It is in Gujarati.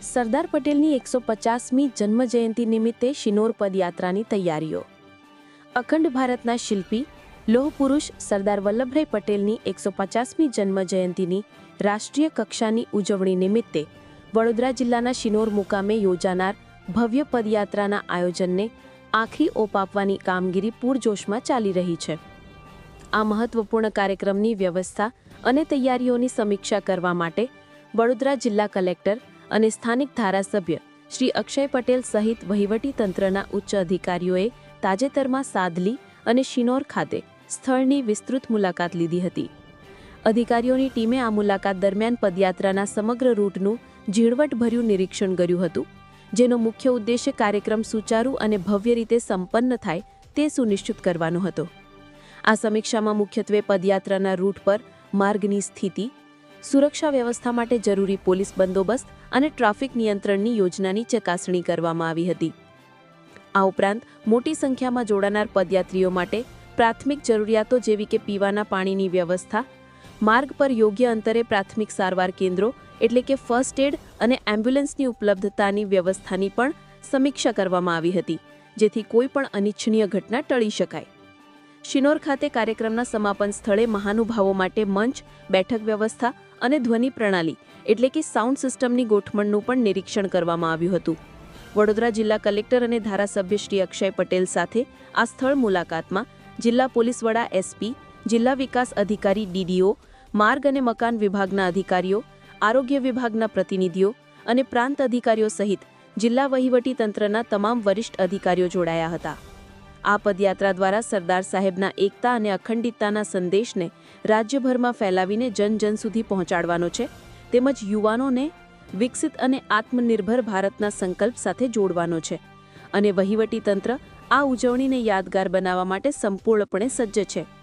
સરદાર પટેલની એકસો પચાસમી જન્મજયંતિ નિમિત્તે શિનોર પદયાત્રાની તૈયારીઓ. અખંડ ભારતના શિલ્પી લોહ પુરુષ સરદાર વલ્લભભાઈ પટેલની એકસો પચાસમી જન્મજયંતિની રાષ્ટ્રીય કક્ષાની ઉજવણી નિમિત્તે વડોદરા જિલ્લાના શિનોર મુકામે યોજાનાર ભવ્ય પદયાત્રાના આયોજનને આખરી ઓપ આપવાની કામગીરી પૂરજોશમાં ચાલી રહી છે. આ મહત્વપૂર્ણ કાર્યક્રમની વ્યવસ્થા અને તૈયારીઓની સમીક્ષા કરવા માટે વડોદરા જિલ્લા કલેક્ટર અને સ્થાનિક ધારાસભ્ય શ્રી અક્ષય પટેલ સહિત વહીવટી તંત્રના ઉચ્ચ અધિકારીઓએ તાજેતરમાં સાદલી અને શિનોર ખાતે સ્થળની વિસ્તૃત મુલાકાત લીધી હતી. અધિકારીઓની ટીમે આ મુલાકાત દરમિયાન પદયાત્રાના સમગ્ર રૂટનું ઝીણવટભર્યું નિરીક્ષણ કર્યું હતું, જેનો મુખ્ય ઉદ્દેશ્ય કાર્યક્રમ સુચારુ અને ભવ્ય રીતે સંપન્ન થાય તે સુનિશ્ચિત કરવાનો હતો. આ સમીક્ષામાં મુખ્યત્વે પદયાત્રાના રૂટ પર માર્ગની સ્થિતિ સુરક્ષા વ્યવસ્થા માટે જરૂરી પોલીસ બંદોબસ્ત અને ટ્રાફિક નિયંત્રણની યોજનાની ચકાસણી કરવામાં આવી હતી. આ ઉપરાંત મોટી સંખ્યામાં જોડાનાર પદયાત્રીઓ માટે પ્રાથમિક જરૂરિયાતો જેવી કે પીવાના પાણીની વ્યવસ્થા, માર્ગ પર યોગ્ય અંતરે પ્રાથમિક સારવાર કેન્દ્રો એટલે કે ફર્સ્ટ એડ અને એમ્બ્યુલન્સની ઉપલબ્ધતાની વ્યવસ્થાની પણ સમીક્ષા કરવામાં આવી હતી, જેથી કોઈ પણ અનિચ્છનીય ઘટના ટળી શકાય. શિનોર ખાતે કાર્યક્રમના સમાપન સ્થળે મહાનુભાવો માટે મંચ, બેઠક વ્યવસ્થા અને ધ્વનિ પ્રણાલી, એટલે કે સાઉન્ડ સિસ્ટમની ગોઠવણનું પણ નિરીક્ષણ કરવામાં આવ્યું હતું. વડોદરા જિલ્લા કલેક્ટર અને ધારાસભ્ય શ્રી અક્ષય પટેલ સાથે આ સ્થળ મુલાકાતમાં જિલ્લા પોલીસ વડા એસપી જિલ્લા વિકાસ અધિકારી ડીડીઓ માર્ગ અને મકાન વિભાગના અધિકારીઓ, આરોગ્ય વિભાગના પ્રતિનિધિઓ અને પ્રાંત અધિકારીઓ સહિત જિલ્લા વહીવટી તંત્રના તમામ વરિષ્ઠ અધિકારીઓ જોડાયા હતા. આ પદયાત્રા દ્વારા સરદાર સાહેબના એકતા અને અખંડિતતાના સંદેશને રાજ્યભરમાં ફેલાવીને જન જન સુધી પહોંચાડવાનો છે, તેમજ યુવાનોને વિકસિત અને આત્મનિર્ભર ભારતના સંકલ્પ સાથે જોડવાનો છે. અને વહીવટી તંત્ર આ ઉજવણીને યાદગાર બનાવવા માટે સંપૂર્ણપણે સજ્જ છે.